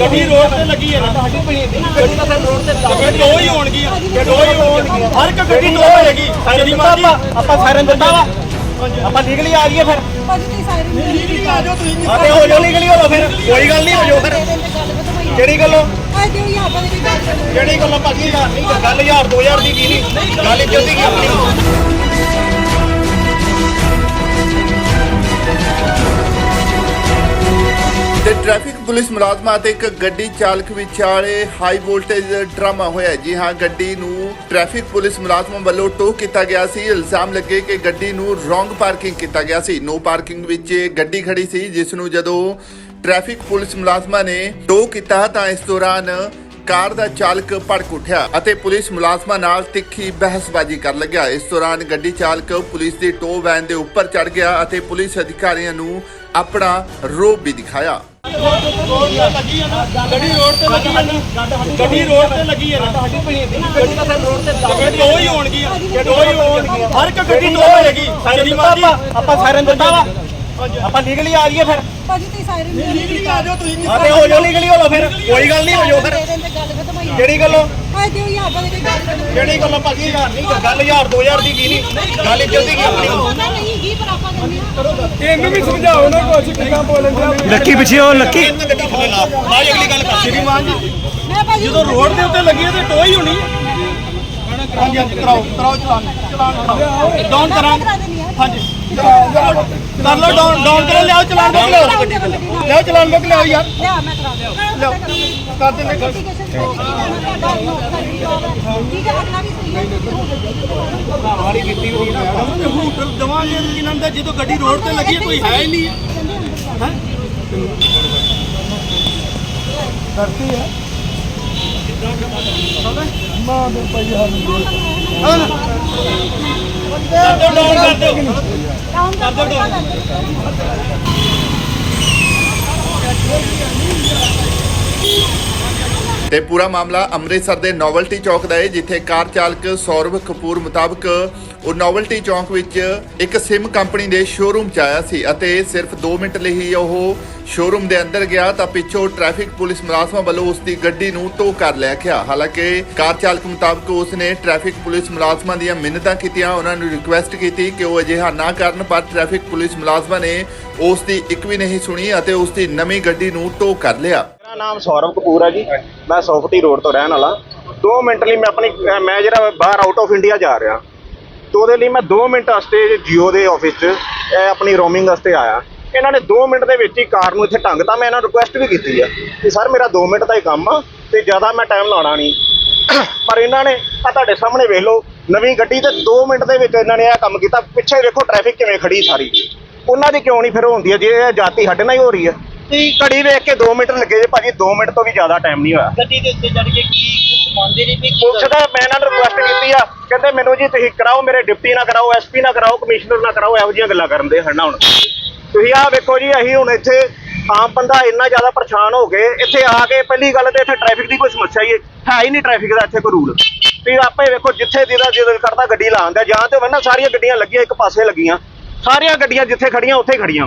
ਗੱਡੀ ਰੋਡ ਤੇ ਲੱਗੀ ਹੈ ਨਾ। ਸਾਡੀ ਪਣੀ ਦੀ ਗੱਡੀ ਤਾਂ ਫਿਰ ਰੋਡ ਤੇ ਲੱਗ ਗੱਡੀ ਦੋ ਹੀ ਹੋਣਗੀਆਂ ਦੋ ਹੀ ਹੋਣਗੀਆਂ ਹਰ ਇੱਕ ਗੱਡੀ ਦੋ ਹੋਏਗੀ। ਜਿਹੜੀ ਮਰਜ਼ੀ ਆਪਾਂ ਸਾਇਰਨ ਦਿੱਤਾ ਵਾ। ਆਪਾਂ ਲੀਗਲੀ ਆ ਜਾਈਏ ਫਿਰ। ਭਾਜੀ ਤੁਸੀਂ ਸਾਇਰਨ ਨਹੀਂ ਲੀਗਲੀ ਆ ਜਾਓ ਤੁਸੀਂ ਆਤੇ ਹੋ ਜਾਓ ਲੀਗਲੀ ਹੋ ਲਓ ਫਿਰ। ਕੋਈ ਗੱਲ ਨਹੀਂ ਹੋ ਜਾਓ ਫਿਰ। ਕਿਹੜੀ ਗੱਲੋਂ? ਦੀ ਗੱਲ ਗੱਲੋਂ ਭਾਜੀ ਹਜ਼ਾਰ ਨਹੀਂ ਗੱਲ 1000 2000 ਦੀ ਕੀ ਨਹੀਂ। ਗੱਲ ਇੱਜ਼ਤ ਦੀ ਕੀ ਆਪਣੀ? ਟ੍ਰੈਫਿਕ ਪੁਲਿਸ ਮੁਲਾਜ਼ਮਾਂ ਅਤੇ ਇੱਕ ਗੱਡੀ ਚਾਲਕ ਵਿਚਾਲੇ ਹਾਈ ਵੋਲਟੇਜ ਡਰਾਮਾ ਹੋਇਆ ਜੀ ਹਾਂ, ਗੱਡੀ ਨੂੰ ਟ੍ਰੈਫਿਕ ਪੁਲਿਸ ਮੁਲਾਜ਼ਮਾਂ ਵੱਲੋਂ ਟੋ ਕੀਤਾ ਗਿਆ ਸੀ। ਇਲਜ਼ਾਮ ਲੱਗੇ ਕਿ ਗੱਡੀ ਨੂੰ ਰੋਂਗ ਪਾਰਕਿੰਗ ਕੀਤਾ ਗਿਆ ਸੀ। ਨੋ ਪਾਰਕਿੰਗ ਵਿੱਚ ਗੱਡੀ ਖੜੀ ਸੀ, ਜਿਸ ਨੂੰ ਜਦੋਂ ਟ੍ਰੈਫਿਕ ਪੁਲਿਸ ਮੁਲਾਜ਼ਮਾਂ ਨੇ ਟੋ ਕੀਤਾ ਤਾਂ ਇਸ ਦੌਰਾਨ ਕਾਰ ਦਾ ਚਾਲਕ ਭੜਕ ਉੱਠਿਆ ਅਤੇ ਪੁਲਿਸ ਮੁਲਾਜ਼ਮਾਂ ਨਾਲ ਤਿੱਖੀ ਬਹਿਸਬਾਜ਼ੀ ਕਰਨ ਲੱਗਿਆ। ਇਸ ਦੌਰਾਨ ਗੱਡੀ ਚਾਲਕ ਪੁਲਿਸ ਦੀ ਟੋ ਵੈਨ ਦੇ ਉੱਪਰ ਚੜ ਗਿਆ ਅਤੇ ਪੁਲਿਸ ਅਧਿਕਾਰੀਆਂ ਨੂੰ ਆਪਣਾ ਰੋਬ ਵੀ ਦਿਖਾਇਆ। ਲੱਗੀ ਹੈ ਨਾ ਗੱਡੀ ਰੋਡ ਤੇ ਲੱਗੀ ਹੈ ਨਾ। ਗੱਡੀ ਰੋਡ ਤੇ ਲੱਗੀ ਹੈ ਨਾ ਸਾਡੀ ਪਣੀ ਦੀ ਗੱਡੀ ਤਾਂ ਫਿਰ ਰੋਡ ਤੇ ਲੱਗ ਗੱਡੀ ਦੋ ਹੀ ਹੋਣਗੀਆਂ ਦੋ ਹੀ ਹੋਣਗੀਆਂ ਹਰ ਇੱਕ ਗੱਡੀ ਦੋ ਹੋਏਗੀ ਜਿਹੜੀ ਮਰਜ਼ੀ ਆਪਾਂ। ਸਾਇਰਨ ਦਿੱਤਾ। ਵਾ। ਆਪਾਂ ਲੀਗਲੀ ਆ ਫਿਰ। ਭਾਜੀ ਤੁਸੀਂ ਸਾਇਰਨ ਨਹੀਂ ਲੀਗਲੀ ਆ ਜਾਓ ਤੁਸੀਂ ਆਤੇ ਹੋ ਜਾਓ ਲੀਗਲੀ ਹੋ ਲਓ ਫਿਰ। ਕੋਈ ਗੱਲ ਨਹੀਂ ਹੋ ਜਾਓ ਫਿਰ। ਕਿਹੜੀ ਗੱਲੋਂ ਆ ਦਿਓ ਯਹਾਂ ਪਰ ਦੀ ਗੱਲ ਕਰੋ। ਕਿਹੜੀ ਗੱਲੋਂ ਭਾਜੀ ਹਜ਼ਾਰ ਨਹੀਂ ਗੱਲ 1000 2000 ਦੀ ਕੀ ਨਹੀਂ? ਗੱਲ ਇੱਜ਼ਤ ਦੀ ਕੀ ਆਪਣੀ? ਉਹਨਾਂ ਨਹੀਂ ਹੀ ਪਰ ਆਪਾਂ ਕਹਿੰਦੇ ਆ ਇਹਨੂੰ ਵੀ ਸਮਝਾਓ ਨਾ ਕੁਝ ਕਿਦਾਂ ਬੋਲਣ ਲੱਕੀ ਪਿੱਛੇ ਉਹ ਲੱਕੀ। ਆ ਅਗਲੀ ਗੱਲ ਕਰ। ਸ਼੍ਰੀਮਾਨ ਜੀ ਮੈਂ ਭਾਜੀ ਜਦੋਂ ਰੋਡ ਦੇ ਉੱਤੇ ਲੱਗੀ ਤੇ ਟੋ ਹੀ ਹੋਣੀ ਹਾਂਜੀ ਹਾਂਜੀ ਕਰਾਓ ਕਰਾਓ ਚਲਾਨ ਚਲਾਨ ਕਰਾਓ। ਡਾਊਨ ਕਰਾਂ ਹਾਂਜੀ। ਕਰ ਲਓ ਡਾਊਨ ਡਾਊਨ ਕਰੋ ਲਿਆਓ ਚਲਾਨ ਬੁੱਕ ਲਿਆਓ। ਲਿਆਓ ਚਲਾਨ ਬੁੱਕ ਲਿਆਓ ਯਾਰ। ਲਿਆ ਮੈਂ ਕਰਾ ਦਿਆਂ। ਲਿਆਓ। ਕਰ ਦਿੰਦੇ ਠੀਕ ਹੈ ਠੀਕ ਹੈ ਅਗਲਾ ਵੀ ਸਹੀ ਹੈ। ਹਾਰੀ ਕੀਤੀ ਹੋਈ ਹੈ। ਹੋਟਲ ਦਵਾਂਗੇ ਕਿਨਾਂ ਦਾ ਜਦੋਂ ਗੱਡੀ ਰੋਡ ਤੇ ਲੱਗੀ ਹੈ ਕੋਈ ਹੈ ਹੀ ਨਹੀਂ। ਹੈ? ਕਰਤੀ ਹੈ। ਮਾਂ ਦੇ ਪਈਆ ਨੂੰ ਕਰ ਦਿਓ ਡਾਊਨ ਕਰ ਦਿਓ। ਡਾਊਨ ਕਰ ਦਿਓ ਤੇ ਪੂਰਾ ਮਾਮਲਾ ਅੰਮ੍ਰਿਤਸਰ ਦੇ ਨੋਵਲਟੀ ਚੌਕ ਦਾ ਹੈ, ਜਿੱਥੇ ਕਾਰ ਚਾਲਕ ਸੌਰਵ ਕਪੂਰ ਮੁਤਾਬਕ ਉਹ ਨੋਵਲਟੀ ਚੌਕ ਵਿੱਚ ਇੱਕ ਸਿਮ ਕੰਪਨੀ ਦੇ ਸ਼ੋਰੂਮ 'ਚ ਆਇਆ ਸੀ ਅਤੇ ਸਿਰਫ 2 ਮਿੰਟ ਲਈ ਹੀ ਉਹ ਸ਼ੋਰੂਮ ਦੇ ਅੰਦਰ ਗਿਆ ਤਾਂ ਪਿੱਛੋਂ ਟ੍ਰੈਫਿਕ ਪੁਲਿਸ ਮੁਲਾਜ਼ਮਾਂ ਵੱਲੋਂ ਉਸ ਦੀ ਗੱਡੀ ਨੂੰ ਟੋ ਕਰ ਲਿਆ ਗਿਆ। ਹਾਲਾਂਕਿ ਕਾਰ ਚਾਲਕ ਮੁਤਾਬਕ ਉਸ ਨੇ ਟ੍ਰੈਫਿਕ ਪੁਲਿਸ ਮੁਲਾਜ਼ਮਾਂ ਦੀਆਂ ਮਿੰਨਤਾਂ ਕੀਤੀਆਂ, ਉਹਨਾਂ ਨੂੰ ਰਿਕੁਐਸਟ ਕੀਤੀ ਕਿ ਉਹ ਅਜਿਹਾ ਨਾ ਕਰਨ, ਪਰ ਟ੍ਰੈਫਿਕ ਪੁਲਿਸ ਮੁਲਾਜ਼ਮਾਂ ਨੇ ਉਸ ਦੀ ਇੱਕ ਵੀ ਨਹੀਂ ਸੁਣੀ ਅਤੇ ਉਸ ਦੀ ਨਵੀਂ ਗੱਡੀ ਨੂੰ ਟੋ ਕਰ ਲਿਆ। ਨਾਮ ਸੌਰਵ ਕਪੂਰ ਹੈ ਜੀ। ਮੈਂ ਸੌਫਟੀ ਰੋਡ ਤੋਂ ਰਹਿਣ ਵਾਲਾ। 2 ਮਿੰਟ ਲਈ ਮੈਂ ਆਪਣੀ, ਮੈਂ ਜਿਹੜਾ ਬਾਹਰ ਆਊਟ ਆਫ ਇੰਡੀਆ ਜਾ ਰਿਹਾ। ਤੇ ਉਹਦੇ ਲਈ ਮੈਂ 2 ਮਿੰਟ ਵਾਸਤੇ ਜੀਓ ਦੇ ਆਫਿਸ 'ਚ ਆਪਣੀ ਰੋਮਿੰਗ ਵਾਸਤੇ ਆਇਆ। ਇਹਨਾਂ ਨੇ 2 ਮਿੰਟ ਦੇ ਵਿੱਚ ਹੀ ਕਾਰ ਨੂੰ ਇੱਥੇ ਟੰਗ ਤਾਂ ਮੈਂ ਇਹਨਾਂ ਨੂੰ ਰਿਕੁਐਸਟ ਵੀ ਕੀਤੀ ਆ ਕਿ ਸਰ ਮੇਰਾ 2 ਮਿੰਟ ਦਾ ਹੀ ਕੰਮ ਆ ਤੇ ਜ਼ਿਆਦਾ ਮੈਂ ਟਾਈਮ ਲਾਉਣਾ ਨਹੀਂ। ਪਰ ਇਹਨਾਂ ਨੇ ਆ ਤੁਹਾਡੇ ਸਾਹਮਣੇ ਵੇਖ ਲਓ, ਨਵੀਂ ਗੱਡੀ ਤੇ 2 ਮਿੰਟ ਦੇ ਵਿੱਚ ਇਹਨਾਂ ਨੇ ਇਹ ਕੰਮ ਕੀਤਾ। ਪਿੱਛੇ ਵੇਖੋ ਟ੍ਰੈਫਿਕ ਕਿਵੇਂ ਖੜੀ ਸਾਰੀ। ਉਹਨਾਂ ਦੀ ਕਿਉਂ ਨਹੀਂ ਫਿਰ ਹੁੰਦੀ ਹੈ ਜੇ ਇਹ ਜਾਤੀ ਸਾਡੇ ਨਾਲ ਹੀ ਹੋ ਰਹੀ ਹੈ ਘੜੀ ਵੇਖ ਕੇ 2 ਮਿੰਟ ਲੱਗੇ ਜੇ ਭਾਜੀ 2 ਮਿੰਟ ਤੋਂ ਵੀ ਜ਼ਿਆਦਾ ਟਾਈਮ ਨਹੀਂ ਹੋਇਆ। ਗੱਡੀ ਦੇ ਉੱਤੇ ਚੜ ਕੇ ਕੀ ਕੁਝ ਮੰਨਦੇ ਨਹੀਂ ਵੀ ਪੁਲਿਸ ਦਾ ਮੈਂ ਇਹਨਾਂ ਨੂੰ ਰਿਕੁਐਸਟ ਕੀਤੀ ਆ ਕਹਿੰਦੇ ਮੈਨੂੰ ਜੀ ਤੁਸੀਂ ਕਰਾਓ ਮੇਰੇ ਡਿਪਟੀ ਨਾ ਕਰਾਓ ਐਸਪੀ ਨਾ ਕਰਾਓ ਕਮਿਸ਼ਨਰ ਨਾ ਕਰਾਓ ਇਹੋ ਜਿਹੀਆਂ ਗੱਲਾਂ ਕਰਨ ਦੇ ਹਨ ਹੁਣ। ਤੁਸੀਂ ਆਹ ਵੇਖੋ ਜੀ ਅਸੀਂ ਹੁਣ ਇੱਥੇ ਆਮ ਬੰਦਾ ਇੰਨਾ ਜ਼ਿਆਦਾ ਪਰੇਸ਼ਾਨ ਹੋ ਗਏ ਇੱਥੇ ਆ ਕੇ ਪਹਿਲੀ ਗੱਲ ਤੇ ਇੱਥੇ ਟ੍ਰੈਫਿਕ ਦੀ ਕੋਈ ਸਮੱਸਿਆ ਹੀ ਹੈ ਹੀ ਨਹੀਂ ਟ੍ਰੈਫਿਕ ਦਾ ਇੱਥੇ ਕੋਈ ਰੂਲ ਤੁਸੀਂ ਆਪੇ ਵੇਖੋ ਜਿੱਥੇ ਜਿਹਦਾ ਜਿਹਦਾ ਕਰਦਾ ਗੱਡੀ ਲਾਉਂਦਾ ਜਾਂ ਤੇ ਵੰਨਾ ਸਾਰੀਆਂ ਗੱਡੀਆਂ ਲੱਗੀਆਂ ਇੱਕ ਪਾਸੇ ਲੱਗੀਆਂ। ਸਾਰੀਆਂ ਗੱਡੀਆਂ ਜਿੱਥੇ ਖੜੀਆਂ ਉੱਥੇ ਖੜੀਆਂ।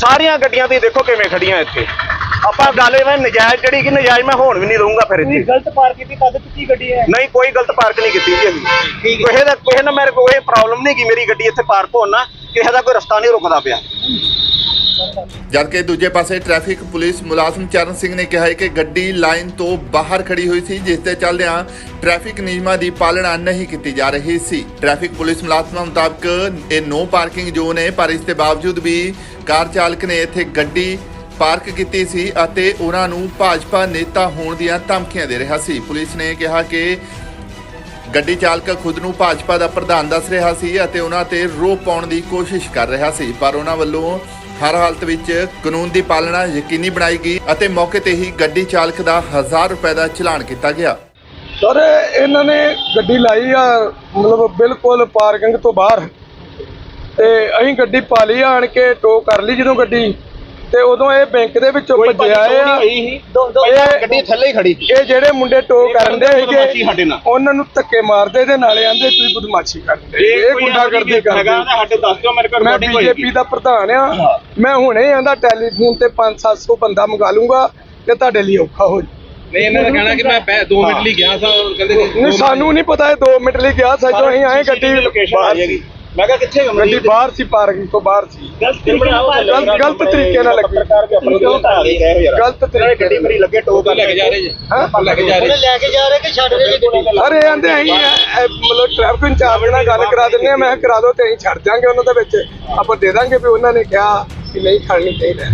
ਸਾਰੀਆਂ ਗੱਡੀਆਂ ਤੁਸੀਂ ਦੇਖੋ ਕਿਵੇਂ ਖੜੀਆਂ ਇੱਥੇ। ਆਪਾਂ ਗੱਲ ਇਹ ਨਜਾਇਜ਼ ਜਿਹੜੀ ਕਿ ਨਜਾਇਜ਼ ਮੈਂ ਹੋਣ ਵੀ ਨਹੀਂ ਦਊਂਗਾ ਫਿਰ ਇੱਥੇ। ਗਲਤ ਪਾਰਕ ਕੀਤੀ ਤਦ ਕਿੱਤੀ ਗੱਡੀ ਹੈ ਨਹੀਂ ਕੋਈ ਗਲਤ ਪਾਰਕ ਨਹੀਂ ਕੀਤੀ ਜੀ ਅਸੀਂ। ਕਿਸੇ ਦਾ ਕਿਸੇ ਨਾਲ ਮੇਰੇ ਕੋਈ ਪ੍ਰੋਬਲਮ ਨਹੀਂ ਕਿ ਮੇਰੀ ਗੱਡੀ ਇੱਥੇ ਪਾਰਕ ਹੋਣਾ ਕਿਸੇ ਦਾ ਕੋਈ ਰਸਤਾ ਨਹੀਂ ਰੁਕਦਾ ਪਿਆ। ਜਦਕਿ ਦੂਜੇ ਪਾਸੇ ਟ੍ਰੈਫਿਕ ਪੁਲਿਸ ਮੁਲਾਜ਼ਮ ਚਰਨ ਸਿੰਘ ਨੇ ਕਿਹਾ ਹੈ ਕਿ ਗੱਡੀ ਲਾਈਨ ਤੋਂ ਬਾਹਰ ਖੜੀ ਹੋਈ ਸੀ, ਜਿਸ ਦੇ ਚੱਲਦਿਆਂ ਟ੍ਰੈਫਿਕ ਨਿਯਮਾਂ ਦੀ ਪਾਲਣਾ ਨਹੀਂ ਕੀਤੀ ਜਾ ਰਹੀ ਸੀ। ਟ੍ਰੈਫਿਕ ਪੁਲਿਸ ਮੁਲਾਜ਼ਮਾਂ ਮੁਤਾਬਕ ਇਹ ਨੋ ਪਾਰਕਿੰਗ ਜ਼ੋਨ ਹੈ, ਪਰ ਇਸ ਦੇ ਬਾਵਜੂਦ ਵੀ ਕਾਰ ਚਾਲਕ ਨੇ ਇੱਥੇ ਗੱਡੀ ਪਾਰਕ ਕੀਤੀ ਸੀ ਅਤੇ ਉਹਨਾਂ ਨੂੰ ਭਾਜਪਾ ਨੇਤਾ ਹੋਣ ਦੀਆਂ ਧਮਕੀਆਂ ਦੇ ਰਿਹਾ ਸੀ। ਪੁਲਿਸ ਨੇ ਕਿਹਾ ਕਿ ਗੱਡੀ ਚਾਲਕ ਖੁਦ ਨੂੰ ਭਾਜਪਾ ਦਾ ਪ੍ਰਧਾਨ ਦੱਸ ਰਿਹਾ ਸੀ ਅਤੇ ਉਹਨਾਂ ਤੇ ਰੋਪ ਪਾਉਣ ਦੀ ਕੋਸ਼ਿਸ਼ ਕਰ ਰਿਹਾ ਸੀ, ਪਰ ਉਹਨਾਂ ਵੱਲੋਂ ਹਰ ਹਾਲਤ ਵਿੱਚ ਕਾਨੂੰਨ ਦੀ ਪਾਲਣਾ ਯਕੀਨੀ ਬਣਾਈ ਗਈ ਅਤੇ ਮੌਕੇ ਤੇ ਹੀ ਗੱਡੀ ਚਾਲਕ ਦਾ 1000 ਰੁਪਏ ਦਾ ਚਲਾਨ ਕੀਤਾ ਗਿਆ। ਸਰ, ਇਹਨਾਂ ਨੇ ਗੱਡੀ ਲਾਈ ਆ, ਮਤਲਬ ਬਿਲਕੁਲ ਪਾਰਕਿੰਗ ਤੋਂ ਬਾਹਰ। ਤੇ ਅਸੀਂ ਗੱਡੀ ਪਾ ਲਈ ਆਣ ਕੇ ਟੋ ਕਰ ਲਈ ਜਦੋਂ ਗੱਡੀ। ਤੇ ਉਦੋਂ ਇਹ ਬੈਂਕ ਦੇ ਵਿੱਚੋਂ ਭੱਜਿਆ ਆ। ਇਹ- ਗੱਡੀ ਥੱਲੇ ਹੀ ਖੜੀ ਸੀ। ਇਹ ਜਿਹੜੇ ਮੁੰਡੇ ਟੋ ਕਰਨ ਦੇ ਬਦਮਾਸ਼ੀ ਸੀਗੇ ਸਾਡੇ ਨਾਲ। ਉਹਨਾਂ ਨੂੰ ਧੱਕੇ ਮਾਰਦੇ ਤੇ ਨਾਲੇ ਆਂਦੇ ਤੁਸੀਂ ਬਦਮਾਸ਼ੀ ਕਰਦੇ ਇਹ ਗੁੰਡਾਗਰਦੀ ਕਰਦੇ। ਮੈਂ ਬੀਜੇਪੀ ਦਾ ਪ੍ਰਧਾਨ ਆ। ਮੈਂ ਹੁਣੇ ਆਂਦਾ ਟੈਲੀਫੋਨ ਤੇ 5-700 ਬੰਦਾ ਮੰਗਾ ਲੂੰਗਾ ਤੇ ਤੁਹਾਡੇ ਲਈ ਔਖਾ ਹੋ ਜਾਊ। ਨਹੀਂ ਇਹਨਾਂ ਦਾ ਕਹਿਣਾ ਕਿ ਮੈਂ 2 ਮਿੰਟ ਲਈ ਗਿਆ ਸਾਂ ਕਹਿੰਦੇ ਨਹੀਂ ਸਾਨੂੰ ਨਹੀਂ ਪਤਾ ਇਹ 2 ਮਿੰਟ ਲਈ ਗਿਆ ਸੱਜੋ ਅਸੀਂ ਆਏ ਗੱਡੀ ਬਾਹਰ ਮੈਂ ਕਿਹਾ ਕਿੱਥੇ ਗੱਡੀ ਬਾਹਰ ਸੀ ਪਾਰਕਿੰਗ ਤੋਂ ਬਾਹਰ ਸੀ। ਗਲਤ ਗਲਤ ਤਰੀਕੇ ਨਾਲ ਲੱਗੀ। ਪੱਤਰਕਾਰ ਆਪਣੀ ਯਾਰ। ਗਲਤ ਤਰੀਕੇ ਗੱਡੀ ਮੇਰੀ ਲੱਗੇ ਟੋ ਕਰ ਲੈ ਕੇ ਜਾ ਰਹੇ ਜੀ। ਹਾਂ? ਲੈ ਕੇ ਜਾ ਰਹੇ। ਲੈ ਕੇ ਜਾ ਰਹੇ ਕਿ ਛੱਡ ਰਹੇ ਜੀ ਗੱਡੀ ਅਰੇ ਆਂਦੇ ਅਸੀਂ ਇਹ- ਇਹ ਮਤਲਬ ਟ੍ਰੈਫਿਕ ਇੰਚਾਰਜ ਨਾਲ ਗੱਲ ਕਰਾ ਦਿੰਦੇ ਆ ਮੈਂ ਕਿਹਾ ਕਰਾ ਦਿਓ ਤੇ ਅਸੀਂ ਛੱਡ ਦਿਆਂਗੇ ਉਹਨਾਂ ਦੇ ਵਿੱਚ। ਆਪਾਂ ਦੇ ਦਾਂਗੇ ਵੀ ਉਹਨਾਂ ਨੇ ਕਿਹਾ ਕਿ ਨਹੀਂ ਖੜਨੀ ਚਾਹੀਦਾ।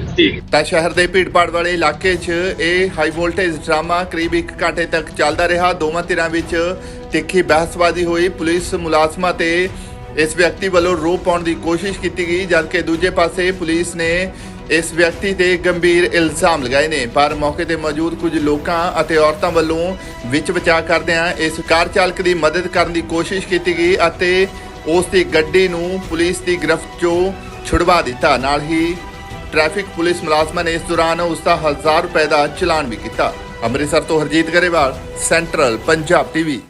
ਤਾਂ ਸ਼ਹਿਰ ਦੇ ਭੀੜਪਾੜ ਵਾਲੇ ਇਲਾਕੇ 'ਚ ਇਹ ਹਾਈ ਵੋਲਟੇਜ ਡਰਾਮਾ ਕਰੀਬ 1 ਘੰਟੇ ਤੱਕ ਚੱਲਦਾ ਰਿਹਾ। ਦੋਵਾਂ ਧਿਰਾਂ ਵਿੱਚ ਤਿੱਖੀ ਬਹਿਸਬਾਜ਼ੀ ਹੋਈ। ਪੁਲਿਸ ਮੁਲਾਜ਼ਮਾਂ ਤੇ ਇਸ ਵਿਅਕਤੀ ਵੱਲੋਂ ਰੋਪ ਪਾਉਣ ਦੀ ਕੋਸ਼ਿਸ਼ ਕੀਤੀ ਗਈ ਜਦਕਿ ਦੂਜੇ ਪਾਸੇ ਪੁਲਿਸ ਨੇ ਇਸ ਵਿਅਕਤੀ ਤੇ ਗੰਭੀਰ ਇਲਜ਼ਾਮ ਲਗਾਏ ਨੇ। ਪਰ ਮੌਕੇ ਤੇ ਮੌਜੂਦ ਕੁਝ ਲੋਕਾਂ ਅਤੇ ਔਰਤਾਂ ਵੱਲੋਂ ਵਿੱਚ ਬਚਾਅ ਕਰਦਿਆਂ ਇਸ ਕਾਰ ਚਾਲਕ ਦੀ ਮਦਦ ਕਰਨ ਦੀ ਕੋਸ਼ਿਸ਼ ਕੀਤੀ ਗਈ ਅਤੇ ਉਸ ਦੀ ਗੱਡੀ ਨੂੰ ਪੁਲਿਸ ਦੀ ਗ੍ਰਿਫਤ 'ਚੋਂ ਛੁਡਵਾ ਦਿੱਤਾ। ਨਾਲ ਹੀ ਟ੍ਰੈਫਿਕ ਪੁਲਿਸ ਮੁਲਾਜ਼ਮਾਂ ਨੇ ਇਸ ਦੌਰਾਨ ਉਸ ਦਾ 1000 ਰੁਪਏ ਦਾ ਚਲਾਨ ਵੀ ਕੀਤਾ। ਅੰਮ੍ਰਿਤਸਰ ਤੋਂ ਹਰਜੀਤ ਗਰੇਵਾਲ, ਸੈਂਟਰਲ ਪੰਜਾਬ ਟੀਵੀ।